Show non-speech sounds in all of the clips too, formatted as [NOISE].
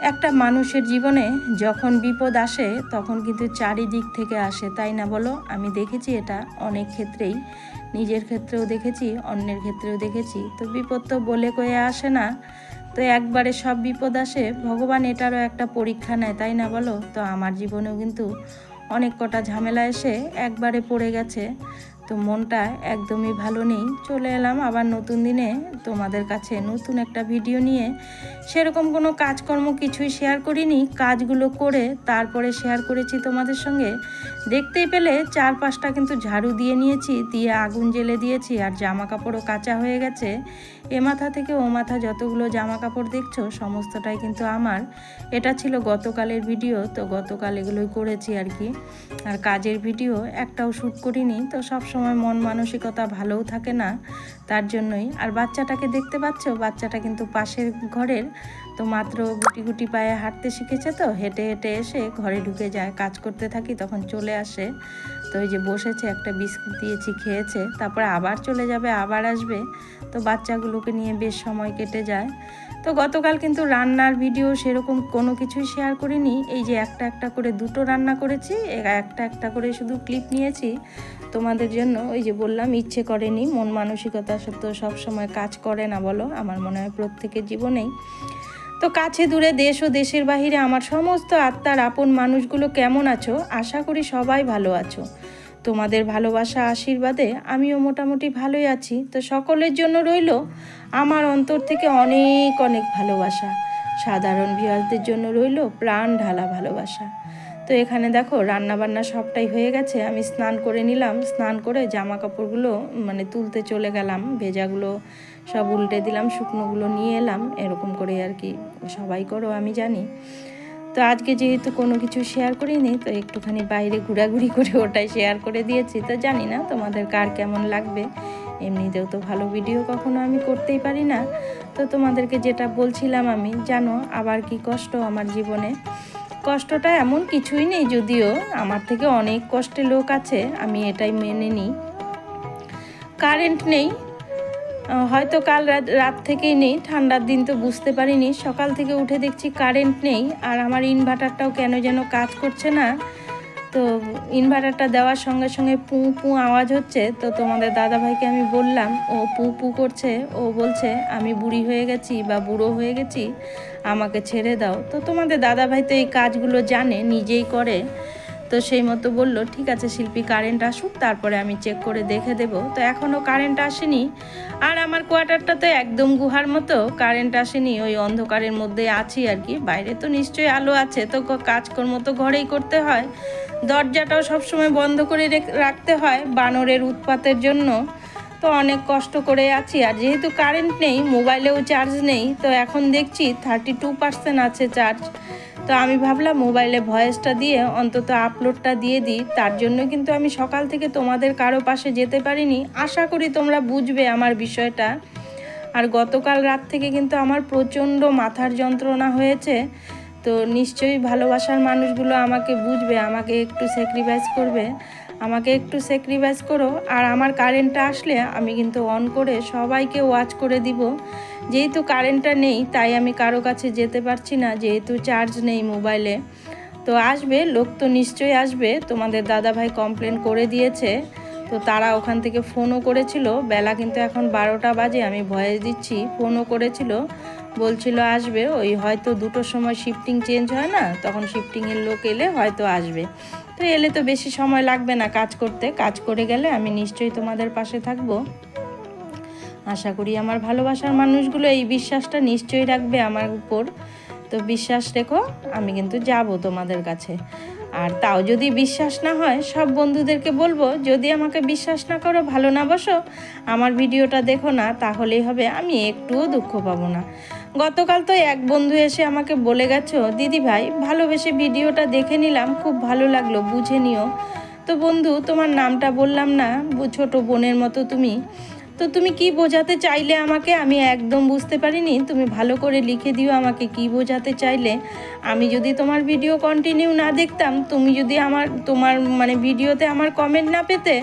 একটা মানুষের জীবনে যখন বিপদ আসে, তখন কিন্তু চারিদিক থেকে আসে, তাই না বলো? আমি দেখেছি এটা অনেক ক্ষেত্রেই। নিজের ক্ষেত্রেও দেখেছি, অন্যের ক্ষেত্রেও দেখেছি। তো বিপদ তো বলে কয়ে আসে না। তো একবারে সব বিপদ আসে, ভগবান এটারও একটা পরীক্ষা নেয়, তাই না বলো? তো আমার জীবনেও কিন্তু অনেক কটা ঝামেলা এসে একবারে পড়ে গেছে। তো মনটা একদমই ভালো নেই। চলে এলাম আবার নতুন দিনে তোমাদের কাছে নতুন একটা ভিডিও নিয়ে। সেরকম কোনো কাজকর্ম কিছুই শেয়ার করিনি। কাজগুলো করে তারপরে শেয়ার করেছি তোমাদের সঙ্গে। দেখতেই পেলে চার পাঁচটা কিন্তু ঝাড়ু দিয়ে নিয়েছি, দিয়ে আগুন জ্বেলে দিয়েছি আর জামা কাপড়ও কাঁচা হয়ে গেছে। এ মাথা থেকে ও মাথা যতগুলো জামা কাপড় দেখছ, সমস্তটাই কিন্তু আমার। এটা ছিল গতকালের ভিডিও, তো গতকাল এগুলোই করেছি আর কি। আর কাজের ভিডিও একটাও শ্যুট করিনি, তো সব সময় মন মানসিকতা ভালোও থাকে না তার জন্যই। আর বাচ্চাটাকে দেখতে পাচ্ছ? বাচ্চাটা কিন্তু পাশের ঘরের, তো মাত্র গুটি গুটি পায়ে হাঁটতে শিখেছে তো, হেঁটে হেঁটে এসে ঘরে ঢুকে যায়, কাজ করতে থাকি, তখন চলে আসে। তো ওই যে বসেছে, একটা বিস্কুট দিয়েছি, খেয়েছে, তারপরে আবার চলে যাবে, আবার আসবে। তো বাচ্চাগুলোকে নিয়ে বেশ সময় কেটে যায়। তো গতকাল কিন্তু রান্নার ভিডিও সেরকম কোনো কিছুই শেয়ার করিনি। এই যে একটা একটা করে দুটো রান্না করেছি একটা একটা করে শুধু ক্লিপ নিয়েছি। তোমাদের জন্য ওই যে বললাম, ইচ্ছে করেনি, মন মানসিকতা তো সবসময় কাজ করে না বলো, আমার মনে হয় প্রত্যেকের জীবনেই। তো কাছে দূরে দেশ ও দেশের বাহিরে আমার সমস্ত আত্মার আপন মানুষগুলো কেমন আছো? আশা করি সবাই ভালো আছো। তোমাদের ভালোবাসা, আশীর্বাদে আমিও মোটামুটি ভালোই আছি। তো সকলের জন্য রইল আমার অন্তর থেকে অনেক অনেক ভালোবাসা। সাধারণ ভিউয়ারদের জন্য রইল প্রাণ ঢালা ভালোবাসা। তো এখানে দেখো রান্না বান্না সবটাই হয়ে গেছে। আমি স্নান করে নিলাম, স্নান করে জামা কাপড়গুলো মানে তুলতে চলে গেলাম, ভেজাগুলো সব উল্টে দিলাম, শুকনোগুলো নিয়ে এলাম। এরকম করে আর কি সবাই করো, আমি জানি। তো আজকে যেহেতু কোনো কিছু শেয়ার করিনি, তো একটুখানি বাইরে ঘোরাঘুরি করে ওটাই শেয়ার করে দিয়েছি। তো জানি না তোমাদের কার কেমন লাগবে। এমনিতেও তো ভালো ভিডিও কখনো আমি করতেই পারি না। তো তোমাদেরকে যেটা বলছিলাম আমি, জানো আবার কি কষ্ট আমার জীবনে? কষ্টটা এমন কিছুই নেই যদিও, আমার থেকে অনেক কষ্টে লোক আছে, আমি এটাই মেনে নিই। কারেন্ট নেই হয়তো কাল রাত থেকেই নেই, ঠান্ডার দিন তো বুঝতে পারিনি। সকাল থেকে উঠে দেখছি কারেন্ট নেই, আর আমার ইনভার্টারটাও কেন যেন কাজ করছে না। তো ইনভার্টারটা দেওয়ার সঙ্গে সঙ্গে পু পু আওয়াজ হচ্ছে। তো তোমাদের দাদাভাইকে আমি বললাম, ও পু পু করছে, ও বলছে, আমি বুড়ি হয়ে গেছি বা বুড়ো হয়ে গেছি, আমাকে ছেড়ে দাও। তো তোমাদের দাদাভাই তো এই কাজগুলো জানে, নিজেই করে। তো সেই মতো বলল, ঠিক আছে শিল্পী কারেন্ট আসুক, তারপরে আমি চেক করে দেখে দেব। তো এখনও কারেন্ট আসেনি। আর আমার কোয়ার্টারটা তো একদম গুহার মতো কারেন্ট আসেনি, ওই অন্ধকারের মধ্যে আছি আর কি। বাইরে তো নিশ্চয়ই আলো আছে, তো কাজকর্ম তো ঘরেই করতে হয়। দরজাটাও সবসময় বন্ধ করে রেখ- রাখতে হয় বানরের উৎপাতের জন্য। তো অনেক কষ্ট করে আছি। আর যেহেতু কারেন্ট নেই, মোবাইলেও চার্জ নেই, তো এখন দেখছি থার্টি টু পার্সেন্ট আছে চার্জ তো আমি ভাবলাম মোবাইলে ভয়েসটা দিয়ে, অন্তত আপলোডটা দিয়ে দিই। তার জন্য কিন্তু আমি সকাল থেকে তোমাদের কারও পাশে যেতে পারিনি। আশা করি তোমরা বুঝবে আমার বিষয়টা। আর গতকাল রাত থেকে কিন্তু আমার প্রচণ্ড মাথার যন্ত্রণা হয়েছে। তো নিশ্চয়ই ভালোবাসার মানুষগুলো আমাকে বুঝবে, আমাকে একটু স্যাক্রিফাইস করবে। আমাকে একটু স্যাক্রিফাইস করো, আর আমার কারেন্টটা আসলে আমি কিন্তু অন করে সবাইকে ওয়াচ করে দিব। যেহেতু কারেন্টটা নেই, তাই আমি কারও কাছে যেতে পারছি না, যেহেতু চার্জ নেই মোবাইলে তো আসবে, লোক তো নিশ্চয়ই আসবে, তোমাদের দাদাভাই কমপ্লেন করে দিয়েছে। তো তারা ওখান থেকে ফোনও করেছিল, বেলা কিন্তু এখন বারোটা বাজে, আমি ভয়েস দিচ্ছি ফোনও করেছিল। বলছিল আসবে, ওই হয়তো দুটোর সময় শিফটিং চেঞ্জ হয় না, তখন শিফটিংয়ের লোক এলে হয়তো আসবে। তো এলে তো বেশি সময় লাগবে না কাজ করতে। কাজ করে গেলে আমি নিশ্চয়ই তোমাদের পাশে থাকব। আশা করি আমার ভালোবাসার মানুষগুলো এই বিশ্বাসটা নিশ্চয়ই রাখবে আমার উপর। তো বিশ্বাস রেখো, আমি কিন্তু যাব তোমাদের কাছে। আর তাও যদি বিশ্বাস না হয়, সব বন্ধুদেরকে বলব, যদি আমাকে বিশ্বাস না করো, ভালো না বসো, আমার ভিডিওটা দেখো না, তাহলেই হবে আমি একটুও দুঃখ পাবো না। গতকাল তো এক বন্ধু এসে আমাকে বলে গেছো, দিদি ভাই, ভালোবেসে ভিডিওটা দেখে নিলাম, খুব ভালো লাগল, বুঝে নিও। তো বন্ধু, তোমার নামটা বললাম না ছোট বোনের মতো তুমি। তো তুমি কি বোঝাতে চাইলে আমাকে? আমি একদম বুঝতে পারিনি। তুমি ভালো করে লিখে দিও আমাকে কি বোঝাতে চাইলে। আমি যদি তোমার ভিডিও কন্টিনিউ না দেখতাম, তুমি যদি আমার, তোমার মানে ভিডিওতে আমার কমেন্ট না পেতে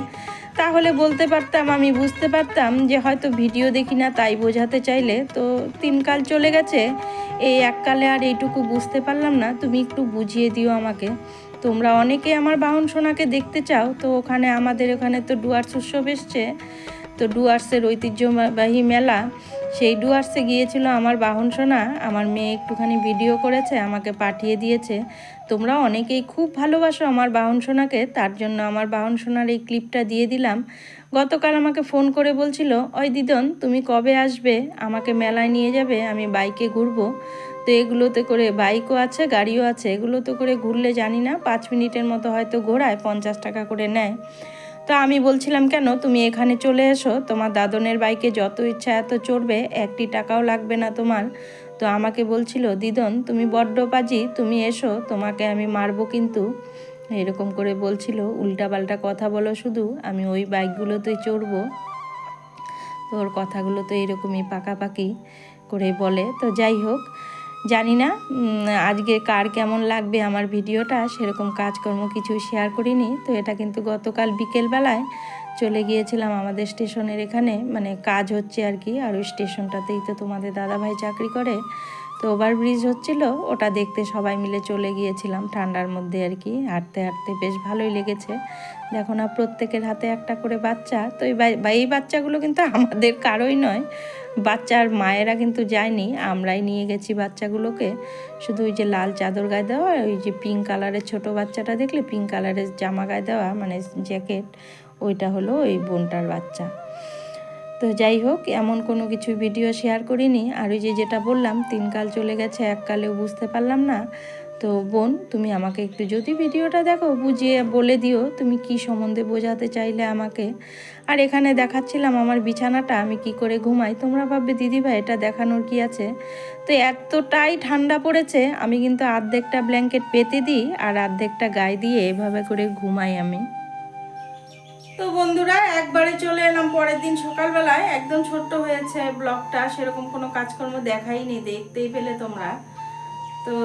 তাহলে বলতে পারতাম, আমি বুঝতে পারতাম যে হয়তো ভিডিও দেখি না, তাই বোঝাতে চাইলে। তো তিন কাল চলে গেছে, এই এককালে আর এইটুকু বুঝতে পারলাম না। তুমি একটু বুঝিয়ে দিও আমাকে। তোমরা অনেকে আমার বাহন সোনাকে দেখতে চাও, তো ওখানে আমাদের ওখানে তো ডুয়ার্স উৎসব এসছে। তো ডুয়ার্সের ঐতিহ্যবাহী মেলা সেই ডুয়ার্সে গিয়েছিল আমার বাহন সোনা, আমার মেয়ে একটুখানি ভিডিও করেছে, আমাকে পাঠিয়ে দিয়েছে। তোমরা অনেকেই খুব ভালোবাসো আমার বাহন সোনাকে, তার জন্য আমার বাহন সোনার এই ক্লিপটা দিয়ে দিলাম। গতকাল আমাকে ফোন করে বলছিল, ওই দিদন, তুমি কবে আসবে? আমাকে মেলায় নিয়ে যাবে, আমি বাইকে ঘুরবো। তো এগুলোতে করে বাইকও আছে, গাড়িও আছে, এগুলোতে করে ঘুরলে জানি না, পাঁচ মিনিটের মতো হয়তো ঘোরায়, পঞ্চাশ টাকা করে নেয়। তো আমি বলছিলাম, কেন? তুমি এখানে চলে এসো। তোমার দাদনের বাইকে যত ইচ্ছা এত চড়বে, একটি টাকাও লাগবে না তোমার। তো আমাকে বলছিল, দিদন, তুমি বড্ড পাজি, তুমি এসো, তোমাকে আমি মারবো কিন্তু। এরকম করে বলছিল, উল্টাপাল্টা কথা বলো শুধু, আমি ওই বাইকগুলোতেই চড়বো। তো ওর কথাগুলো তো এরকমই পাকাপাকি করে বলে। তো যাই হোক জানি না আজকে কার কেমন লাগবে আমার ভিডিওটা, সেরকম কাজকর্ম কিছু শেয়ার করিনি, তো এটা কিন্তু গতকাল বিকেলবেলায় চলে গিয়েছিলাম আমাদের স্টেশনের এখানে মানে কাজ হচ্ছে আর কি, আর ওই স্টেশনটাতেই তো তোমাদের দাদাভাই চাকরি করে তো ওভারব্রিজ হচ্ছিল, ওটা দেখতে সবাই মিলে চলে গিয়েছিলাম ঠান্ডার মধ্যে আর কি, হাঁটতে হাঁটতে বেশ ভালোই লেগেছে। দেখো না, প্রত্যেকের হাতে একটা করে বাচ্চা, তো এই বাচ্চাগুলো কিন্তু [LAUGHS] আমাদের কারোই নয়, বাচ্চার মায়েরা কিন্তু যায়নি, আমরাই নিয়ে গেছি বাচ্চাগুলোকে। শুধু ওই যে লাল চাদর গায়ে দেওয়া ওই যে পিঙ্ক কালারের ছোট বাচ্চাটা দেখলে পিঙ্ক কালারের জামা গায়ে দেওয়া মানে জ্যাকেট ওইটা হলো ওই বোনটার বাচ্চা। তো যাই হোক, এমন কোনো কিছু ভিডিও শেয়ার করিনি। আর ওই যে যেটা বললাম, তিন কাল চলে গেছে এককালেও বুঝতে পারলাম না। তো বোন, তুমি আমাকে একটু যদি ভিডিওটা দেখো, বুঝিয়ে বলে দিও, তুমি কি সম্বন্ধে বোঝাতে চাইলে আমাকে। আর এখানে দেখাচ্ছিলাম আমার বিছানাটা, আমি কি করে ঘুমাই, তোমরা ভাববে দিদিভাই এটা দেখানোর কি আছে? তো এতটাই ঠান্ডা পড়েছে, আমি কিন্তু আর্ধেকটা ব্ল্যাঙ্কেট পেতে দিই, আর আর্ধেকটা গায়ে দিয়ে এভাবে করে ঘুমাই আমি। তো বন্ধুরা, একবারে চলে এলাম পরের দিন সকালবেলায়। একদম ছোট্ট হয়েছে ব্লগটা, সেরকম কোনো কাজকর্ম দেখাই দেখাইনি দেখতেই পেলে তোমরা। তো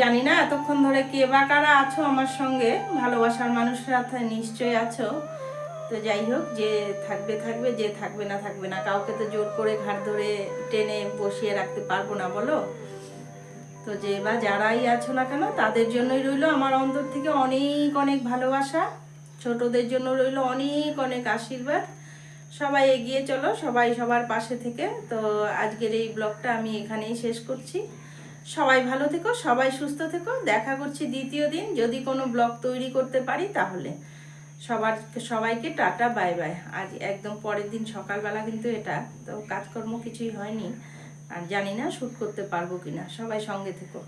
জানি না এতক্ষণ ধরে কে বা কারা আছো আমার সঙ্গে, ভালোবাসার মানুষরা তো নিশ্চয়ই আছো। তো যাই হোক, যে থাকবে থাকবে, যে থাকবে না থাকবে না, কাউকে তো জোর করে ঘাট ধরে টেনে বসিয়ে রাখতে পারব না, বলো? তো যে বা যারাই আছো না কেন, তাদের জন্যই রইল আমার অন্তর থেকে অনেক অনেক ভালোবাসা। ছোটদের জন্য রইল অনেক অনেক আশীর্বাদ। সবাই এগিয়ে চলো, সবাই সবার পাশে থেকে। তো আজকের এই ব্লগটা আমি এখানেই শেষ করছি। সবাই ভালো থেকো, সবাই সুস্থ থেকো। দেখা করছি দ্বিতীয় দিন। যদি কোনো ব্লগ তৈরি করতে পারি তাহলে। সবার, সবাইকে টাটা, বাই বাই। আজ একদম পরের দিন সকালবেলা কিন্তু এটা। তো কাজকর্ম কিছুই হয়নি। আর জানি না শ্যুট করতে পারব কিনা। সবাই সঙ্গে থেকো।